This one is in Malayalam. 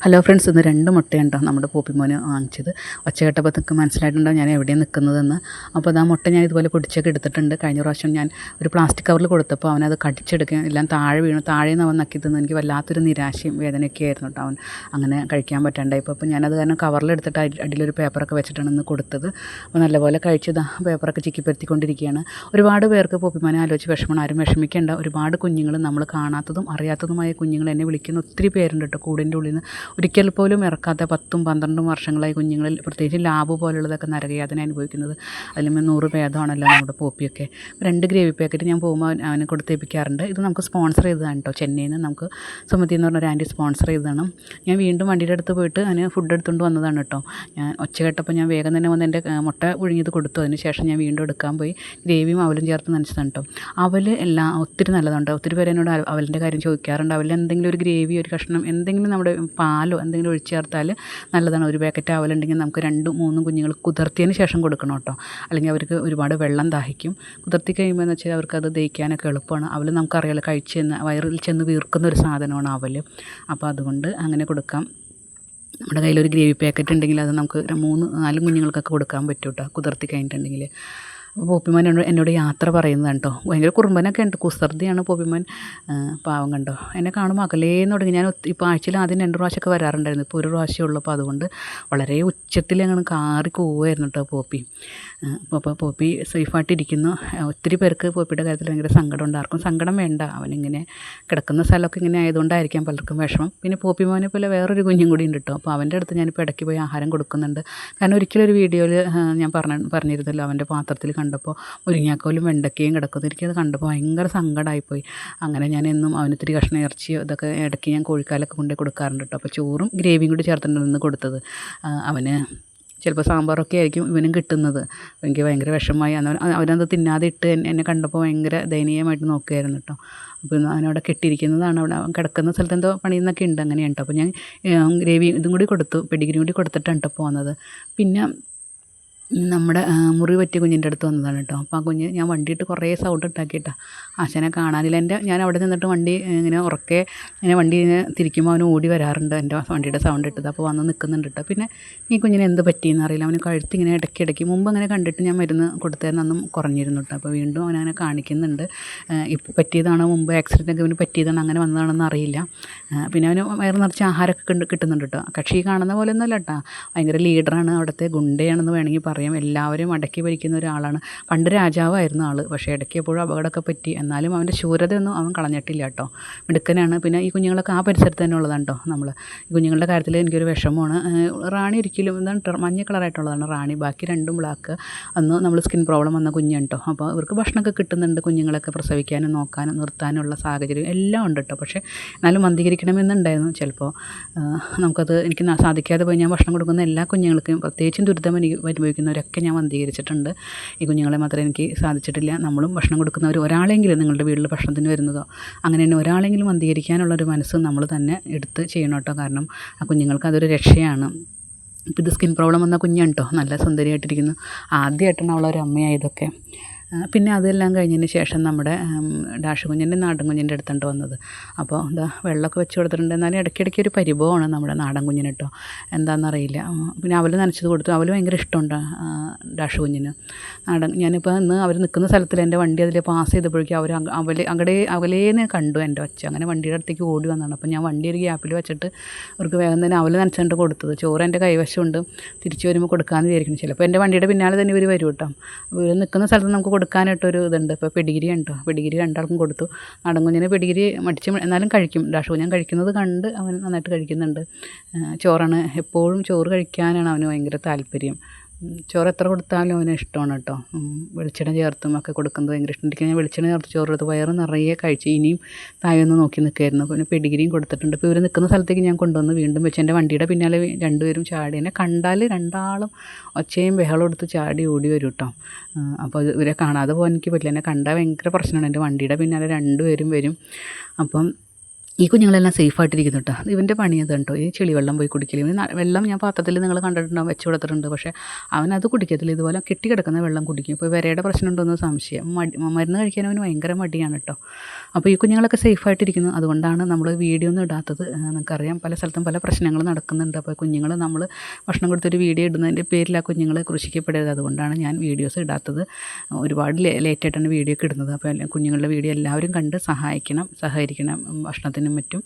ഹലോ ഫ്രണ്ട്സ് ഇന്ന് രണ്ട് മുട്ടയുണ്ടോ നമ്മുടെ പോപ്പിമോന് വാങ്ങിച്ചത്. ഒച്ച കേട്ടപ്പോൾ നിങ്ങൾക്ക് മനസ്സിലായിട്ടുണ്ടോ ഞാൻ എവിടെയാണ് നിൽക്കുന്നതെന്ന്? അപ്പോൾ അത് ആ മുട്ട ഞാൻ ഇതുപോലെ പൊടിച്ചൊക്കെ എടുത്തിട്ടുണ്ട്. കഴിഞ്ഞ പ്രാവശ്യം ഞാൻ ഒരു പ്ലാസ്റ്റിക് കവറിൽ കൊടുത്തപ്പോൾ അവനത് കടിച്ചെടുക്കാൻ എല്ലാം താഴെ വീണു. താഴെ നിന്ന് അവൻ നക്കി തിന്ന്. എനിക്ക് വല്ലാത്തൊരു നിരാശയും വേദനയൊക്കെ ആയിരുന്നു കേട്ടോ അവൻ അങ്ങനെ കഴിക്കാൻ പറ്റാണ്ടായപ്പോൾ അപ്പോൾ ഞാനത് കാരണം കവറിലെടുത്തിട്ട് അടി- അടിയിലൊരു പേപ്പറൊക്കെ വെച്ചിട്ടാണ് ഇന്ന് കൊടുത്തത്. അപ്പോൾ നല്ലപോലെ കഴിച്ചത് പേപ്പറൊക്കെ ചിക്കിപ്പരുത്തിക്കൊണ്ടിരിക്കുകയാണ്. ഒരുപാട് പേർക്ക് പോപ്പിമോനെ ആലോചിച്ച് വിഷമം ആരും വിഷമിക്കേണ്ട. ഒരുപാട് കുഞ്ഞുങ്ങൾ നമ്മൾ കാണാത്തതും അറിയാത്തതുമായ കുഞ്ഞുങ്ങൾ എന്നെ വിളിക്കുന്ന ഒത്തിരി പേരുണ്ട് കേട്ടോ കൂടിന്റെ ഉള്ളിൽ നിന്ന് ഒരിക്കൽ പോലും ഇറക്കാത്ത പത്തും പന്ത്രണ്ടും വർഷങ്ങളായി കുഞ്ഞുങ്ങളിൽ പ്രത്യേകിച്ച് ലാബ് പോലുള്ളതൊക്കെ നരകയാതന അനുഭവിക്കുന്നത്. അതിലുമ്പോൾ നൂറ് ഭേദമാണല്ലോ നമ്മുടെ പോപ്പിയൊക്കെ. രണ്ട് ഗ്രേവി പാക്കറ്റ് ഞാൻ പോകുമ്പോൾ അവന് കൊടുത്തേപ്പിക്കാറുണ്ട്. ഇത് നമുക്ക് സ്പോൺസർ ചെയ്തതാണ് കേട്ടോ. ചെന്നൈയിൽ നിന്ന് നമുക്ക് സുമതി എന്ന് പറഞ്ഞ ഒരു ആന്റി സ്പോൺസർ ചെയ്തതാണ്. ഞാൻ വീണ്ടും വണ്ടിയുടെ അടുത്ത് പോയിട്ട് അതിന് ഫുഡ് എടുത്തുകൊണ്ട് വന്നതാണ് കേട്ടോ. ഞാൻ ഒച്ച കേട്ടപ്പോൾ ഞാൻ വേഗം തന്നെ വന്ന് എന്റെ മുട്ട പുഴുങ്ങിയത് കൊടുത്തു. അതിന് ശേഷം ഞാൻ വീണ്ടും എടുക്കാൻ പോയി. ഗ്രേവിയും അവലും ചേർത്ത് നനച്ചതാണ് കേട്ടോ. അവൽ എല്ലാം ഒത്തിരി നല്ലതുണ്ട് ഒത്തിരി പേര് എന്നോട് അവലിന്റെ കാര്യം ചോദിക്കാറുണ്ട്. അവലിൽ എന്തെങ്കിലും ഒരു ഗ്രേവി ഒരു കഷ്ണം എന്തെങ്കിലും നമ്മുടെ പാലോ എന്തെങ്കിലും ഒഴിച്ച് ചേർത്താൽ നല്ലതാണ്. ഒരു പാക്കറ്റ് ആവലുണ്ടെങ്കിൽ നമുക്ക് രണ്ടും മൂന്നും കുഞ്ഞുങ്ങൾ കുതിർത്തിയതിന് ശേഷം കൊടുക്കണം കേട്ടോ. അല്ലെങ്കിൽ അവർക്ക് ഒരുപാട് വെള്ളം ദാഹിക്കും. കുതിർത്തി കഴിയുമ്പോൾ എന്ന് വെച്ചാൽ അവർക്ക് അത് ദഹിക്കാനൊക്കെ എളുപ്പമാണ്. അവൽ നമുക്കറിയാലോ കഴിച്ച് ചെന്ന് വയറിൽ ചെന്ന് വീർക്കുന്ന ഒരു സാധനമാണ് അവൽ അപ്പോൾ അതുകൊണ്ട് അങ്ങനെ കൊടുക്കാം. നമ്മുടെ കയ്യിലൊരു ഗ്രേവി പാക്കറ്റ് ഉണ്ടെങ്കിൽ അത് നമുക്ക് മൂന്ന് നാലും കുഞ്ഞുങ്ങൾക്കൊക്കെ കൊടുക്കാൻ പറ്റും കേട്ടോ. കുതിർത്തി കഴിഞ്ഞിട്ടുണ്ടെങ്കിൽ. അപ്പോൾ പോപ്പിമാൻ എന്നോട് എന്നോട് യാത്ര പറയുന്നതാണ് കേട്ടോ. ഭയങ്കര കുറുമ്പനൊക്കെ ഉണ്ട്. കുസൃതിയാണ് പോപ്പിമാൻ. പാവം കണ്ടോ. എന്നെ കാണുമ്പോൾ അകലേന്ന് തുടങ്ങി. ഞാൻ ഇപ്പോൾ ആഴ്ചയിൽ ആദ്യം രണ്ട് പ്രാവശ്യമൊക്കെ വരാറുണ്ടായിരുന്നു. ഇപ്പോൾ ഒരു പ്രാവശ്യം ഉള്ളപ്പോൾ അതുകൊണ്ട് വളരെ ഉച്ചത്തിൽ അങ്ങനെ കാറി പോവുമായിരുന്നു കേട്ടോ പോപ്പി. അപ്പോൾ പോപ്പി സേഫായിട്ടിരിക്കുന്നു ഒത്തിരി പേർക്ക് പോപ്പിയുടെ കാര്യത്തിൽ ഭയങ്കര സങ്കടമുണ്ട്. ആർക്കും സങ്കടം വേണ്ട. അവനിങ്ങനെ കിടക്കുന്ന സ്ഥലമൊക്കെ ഇങ്ങനെ ആയതുകൊണ്ടായിരിക്കാം പലർക്കും വിഷമം. പിന്നെ പോപ്പിമാനെ പോലെ വേറൊരു കുഞ്ഞും കൂടി ഉണ്ട് കേട്ടോ. അപ്പോൾ അവന്റെ അടുത്ത് ഞാനിപ്പോൾ ഇടയ്ക്ക് പോയി ആഹാരം കൊടുക്കുന്നുണ്ട്. കാരണം ഒരിക്കലും ഒരു വീഡിയോയിൽ ഞാൻ പറഞ്ഞ പറഞ്ഞിരുന്നല്ലോ അവന്റെ പാത്രത്തിൽ കണ്ടപ്പോൾ മുരിങ്ങാക്കോലും വെണ്ടക്കയും കിടക്കുന്നു എനിക്കത് കണ്ടപ്പോൾ ഭയങ്കര സങ്കടമായിപ്പോയി. അങ്ങനെ ഞാൻ എന്നും അവന് ഇത്തിരി കഷ്ണം ഇറച്ചിയോ ഇതൊക്കെ ഇടയ്ക്ക് ഞാൻ കോഴിക്കാലൊക്കെ കൊണ്ടുപോയി കൊടുക്കാറുണ്ട് കേട്ടോ. അപ്പോൾ ചോറും ഗ്രേവിയും കൂടി ചേർത്തിട്ടുണ്ട് ഇന്ന് കൊടുത്തത്. അവന് ചിലപ്പോൾ സാമ്പാറൊക്കെ ആയിരിക്കും ഇവനും കിട്ടുന്നത്. എനിക്ക് ഭയങ്കര വിഷമമായി. അന്ന് അവനത് തിന്നാതെ ഇട്ട് എന്നെ കണ്ടപ്പോൾ ഭയങ്കര ദയനീയമായിട്ട് നോക്കുകയായിരുന്നു കേട്ടോ. അപ്പോൾ അവനവിടെ കെട്ടിയിരിക്കുന്നതാണ്. അവിടെ കിടക്കുന്ന സ്ഥലത്ത് എന്തോ പണിയെന്നൊക്കെ ഉണ്ട് അങ്ങനെയാണ് കേട്ടോ. അപ്പോൾ ഞാൻ ഗ്രേവി ഇതും കൂടി കൊടുത്തു. പെഡിഗ്രി കൂടി കൊടുത്തിട്ടാണ് കേട്ടോ പോകുന്നത് പിന്നെ നമ്മുടെ മുറി പറ്റിയ കുഞ്ഞിന്റെ അടുത്ത് വന്നതാണ് കേട്ടോ. അപ്പോൾ ആ കുഞ്ഞ് ഞാൻ വണ്ടിയിട്ട് കുറേ സൗണ്ട് ഉണ്ടാക്കിയിട്ടാണ് ആശാനെ കാണാനില്ല. എന്റെ ഞാൻ അവിടെ നിന്നിട്ട് വണ്ടി ഇങ്ങനെ ഉറക്കെ ഇങ്ങനെ വണ്ടി ഇങ്ങനെ തിരിക്കുമ്പോൾ അവന് ഓടി വരാറുണ്ട് എന്റെ വണ്ടിയുടെ സൗണ്ട് ഇട്ടത്. അപ്പോൾ വന്ന് നിൽക്കുന്നുണ്ട് കേട്ടോ. പിന്നെ ഈ കുഞ്ഞിന് എന്ത് പറ്റിയെന്ന് അറിയില്ല. അവന് കഴുത്ത് ഇങ്ങനെ ഇടയ്ക്ക് ഇടയ്ക്ക് മുമ്പ് അങ്ങനെ കണ്ടിട്ട് ഞാൻ മരുന്ന് കൊടുത്തായിരുന്നു അന്നും കുറഞ്ഞിരുന്നു കേട്ടോ. അപ്പോൾ വീണ്ടും അവനങ്ങനെ കാണിക്കുന്നുണ്ട്. ഇപ്പോൾ പറ്റിയതാണോ മുമ്പ്? ആക്സിഡന്റ് ഒക്കെ ഇവന് പറ്റിയതാണോ? അങ്ങനെ വന്നതാണെന്ന് അറിയില്ല. പിന്നെ അവന് വയറ് നിറച്ച് ആഹാരമൊക്കെ കിട്ടുന്നുണ്ട് കേട്ടോ കക്ഷി കാണുന്ന പോലെ ഒന്നുമല്ല കേട്ടോ ഭയങ്കര ലീഡറാണ് അവിടുത്തെ ഗുണ്ടയാണെന്ന് വേണമെങ്കിൽ പറയാം. എല്ലാവരും അടക്കി ഭരിക്കുന്ന ഒരാളാണ്. പണ്ട് രാജാവായിരുന്നു ആൾ പക്ഷേ ഇടയ്ക്ക് എപ്പോഴും അപകടമൊക്കെ പറ്റി. എന്നാലും അവന്റെ ശൂരതയൊന്നും അവൻ കളഞ്ഞിട്ടില്ല കേട്ടോ മിടുക്കനാണ്. പിന്നെ ഈ കുഞ്ഞുങ്ങളൊക്കെ ആ പരിസരത്ത് തന്നെ ഉള്ളതാണ് കേട്ടോ നമ്മൾ ഈ കുഞ്ഞുങ്ങളുടെ കാര്യത്തിൽ എനിക്കൊരു വിഷമമാണ്. റാണി ഒരിക്കലും എന്താണ് മഞ്ഞ കളറായിട്ടുള്ളതാണ് റാണി. ബാക്കി രണ്ടും ബ്ലാക്ക്. അന്ന് നമ്മൾ സ്കിൻ പ്രോബ്ലം വന്ന കുഞ്ഞാണ് കേട്ടോ അപ്പോൾ ഇവർക്ക് ഭക്ഷണമൊക്കെ കിട്ടുന്നുണ്ട് കുഞ്ഞുങ്ങളൊക്കെ പ്രസവിക്കാനും നോക്കാനും നിർത്താനുള്ള സാഹചര്യം എല്ലാം ഉണ്ട് കേട്ടോ പക്ഷേ എന്നാലും മന്ദീകരിക്കണമെന്നുണ്ടായിരുന്നു ചിലപ്പോൾ നമുക്കത് എനിക്ക് സാധിക്കാതെ പോയി ഞാൻ ഭക്ഷണം കൊടുക്കുന്ന എല്ലാ കുഞ്ഞുങ്ങൾക്കും പ്രത്യേകിച്ചും ദുരിതം എനിക്ക് അനുഭവിക്കുന്നവരൊക്കെ ഞാൻ വന്ധീകരിച്ചിട്ടുണ്ട്. ഈ കുഞ്ഞുങ്ങളെ മാത്രമേ എനിക്ക് സാധിച്ചിട്ടില്ല. നമ്മളും ഭക്ഷണം കൊടുക്കുന്നവർ ഒരാളെങ്കിലും നിങ്ങളുടെ വീട്ടിൽ ഭക്ഷണത്തിന് വരുന്നതോ അങ്ങനെ തന്നെ ഒരാളെങ്കിലും വന്ധീകരിക്കാനുള്ളൊരു മനസ്സ് നമ്മൾ തന്നെ എടുത്ത് ചെയ്യണം കേട്ടോ. കാരണം ആ കുഞ്ഞുങ്ങൾക്ക് അതൊരു രക്ഷയാണ്. ഇപ്പം ഇത് സ്കിൻ പ്രോബ്ലം വന്ന കുഞ്ഞാണ് കേട്ടോ. നല്ല സുന്ദരിയായിട്ടിരിക്കുന്നു. ആദ്യമായിട്ടാണ് അവളൊരു അമ്മയായതൊക്കെ. പിന്നെ അതെല്ലാം കഴിഞ്ഞതിന് ശേഷം നമ്മുടെ ഡാഷ് കുഞ്ഞിന്റെ നാടൻ കുഞ്ഞിന്റെ അടുത്തുണ്ട് വന്നത്. അപ്പോൾ എന്താ വെള്ളമൊക്കെ വെച്ച് കൊടുത്തിട്ടുണ്ട്. എന്നാലും ഇടയ്ക്കിടയ്ക്ക് ഒരു പരിഭവമാണ് നമ്മുടെ നാടൻ കുഞ്ഞിന് കേട്ടോ. എന്താണെന്നറിയില്ല. പിന്നെ അവൽ നനച്ചത് കൊടുത്തു. അവൽ ഭയങ്കര ഇഷ്ടമുണ്ട് ഡാഷ് കുഞ്ഞിന് നാടൻ ഞാനിപ്പോൾ ഇന്ന് അവർ നിൽക്കുന്ന സ്ഥലത്തിൽ എന്റെ വണ്ടി അതിൽ പാസ് ചെയ്തപ്പോഴേക്കും അവർ അവലെ അവിടെ അവലേന്ന് കണ്ടു എന്റെ ഒച്ച. അങ്ങനെ വണ്ടിയുടെ അടുത്തേക്ക് ഓടി വന്നതാണ്. അപ്പോൾ ഞാൻ വണ്ടി ഒരു ഗ്യാപ്പിൽ വെച്ചിട്ട് അവർക്ക് വേഗം തന്നെ അവൽ നനച്ചുകൊണ്ട് കൊടുത്തത്. ചോറ് എന്റെ കൈവശമുണ്ട്. തിരിച്ചു വരുമ്പോൾ കൊടുക്കാമെന്ന് വിചാരിക്കുന്നു. ചിലപ്പോൾ എന്റെ വണ്ടിയുടെ പിന്നാലെ തന്നെ ഇവർ വരും കേട്ടോ. ഇവർ നിൽക്കുന്ന സ്ഥലത്ത് നമുക്ക് കൊടുക്കാനായിട്ടൊരു ഇതുണ്ട്. ഇപ്പോൾ പെഡിഗിരി കണ്ടോ? പെഡിഗിരി രണ്ടാൾക്കും കൊടുത്തു. നടൻകുഞ്ഞിന് പെഡിഗിരി മടിച്ച് എന്നാലും കഴിക്കും. ഡാഷ് ഞാൻ കഴിക്കുന്നത് കണ്ട് അവൻ നന്നായിട്ട് കഴിക്കുന്നുണ്ട്. ചോറാണ്. എപ്പോഴും ചോറ് കഴിക്കാനാണ് അവന് ഭയങ്കര താല്പര്യം. ചോറ് എത്ര കൊടുത്താലും അവന് ഇഷ്ടമാണ് കേട്ടോ. വെളിച്ചെണ്ണ ചേർത്തും ഒക്കെ കൊടുക്കുന്നത് ഭയങ്കര ഇഷ്ടം. എനിക്ക് ഞാൻ വെളിച്ചെണ്ണ ചേർത്ത് ചോറ് എടുത്ത് വയറ് നിറയെ കഴിച്ച്. ഇനിയും തായൊന്ന് നോക്കി നിൽക്കായിരുന്നു. പിന്നെ പെഡിഗ്രിയും കൊടുത്തിട്ടുണ്ട്. ഇപ്പോൾ ഇവർ നിൽക്കുന്ന സ്ഥലത്തേക്ക് ഞാൻ കൊണ്ടുവന്ന് വീണ്ടും വെച്ച്. എന്റെ വണ്ടിയുടെ പിന്നാലെ രണ്ടുപേരും ചാടി. എന്നെ കണ്ടാൽ രണ്ടാളും ഒച്ചയും ബഹളം എടുത്ത് ചാടി ഓടി വരും കേട്ടോ. അപ്പോൾ ഇവരെ കാണാതെ പോകാൻ എനിക്ക് പറ്റില്ല. എന്നെ കണ്ടാൽ ഭയങ്കര പ്രശ്നമാണ്. എന്റെ വണ്ടിയുടെ പിന്നാലെ രണ്ടുപേരും വരും. അപ്പം ഈ കുഞ്ഞുങ്ങളെല്ലാം സേഫായിട്ടിരിക്കുന്നു കേട്ടോ ഇവന്റെ പണി അത് കേട്ടോ ഈ ചെളിവെള്ളം പോയി കുടിക്കലും. വെള്ളം ഞാൻ പാത്രത്തിൽ നിങ്ങൾ കണ്ടിട്ടുണ്ടാവും വെച്ച് കൊടുത്തിട്ടുണ്ട്. പക്ഷേ അവനത് കുടിക്കത്തില്ല. ഇതുപോലെ കെട്ടിക്കിടക്കുന്ന വെള്ളം കുടിക്കും. ഇപ്പോൾ വിരയുടെ പ്രശ്നം ഉണ്ടോയെന്ന് സംശയം. മടി മരുന്ന് കഴിക്കാൻ അവന് ഭയങ്കര മടിയാണ് കേട്ടോ അപ്പോൾ ഈ കുഞ്ഞുങ്ങളൊക്കെ സേഫായിട്ടിരിക്കുന്നു. അതുകൊണ്ടാണ് നമ്മൾ വീഡിയോ ഒന്നും ഇടാത്തത്. നമുക്കറിയാം പല സ്ഥലത്തും പല പ്രശ്നങ്ങൾ നടക്കുന്നുണ്ട്. അപ്പോൾ കുഞ്ഞുങ്ങൾ നമ്മൾ ഭക്ഷണം കൊടുത്തൊരു വീഡിയോ ഇടുന്നതിന്റെ പേരിൽ ആ കുഞ്ഞുങ്ങൾ കൃഷിക്കപ്പെടരുത്. അതുകൊണ്ടാണ് ഞാൻ വീഡിയോസ് ഇടാത്തത്. ഒരുപാട് ലേറ്റായിട്ടാണ് വീഡിയോ ഒക്കെ ഇടുന്നത്. അപ്പോൾ കുഞ്ഞുങ്ങളുടെ വീഡിയോ എല്ലാവരും കണ്ട് സഹായിക്കണം സഹകരിക്കണം ഉം, ഭക്ഷണത്തിനും മറ്റും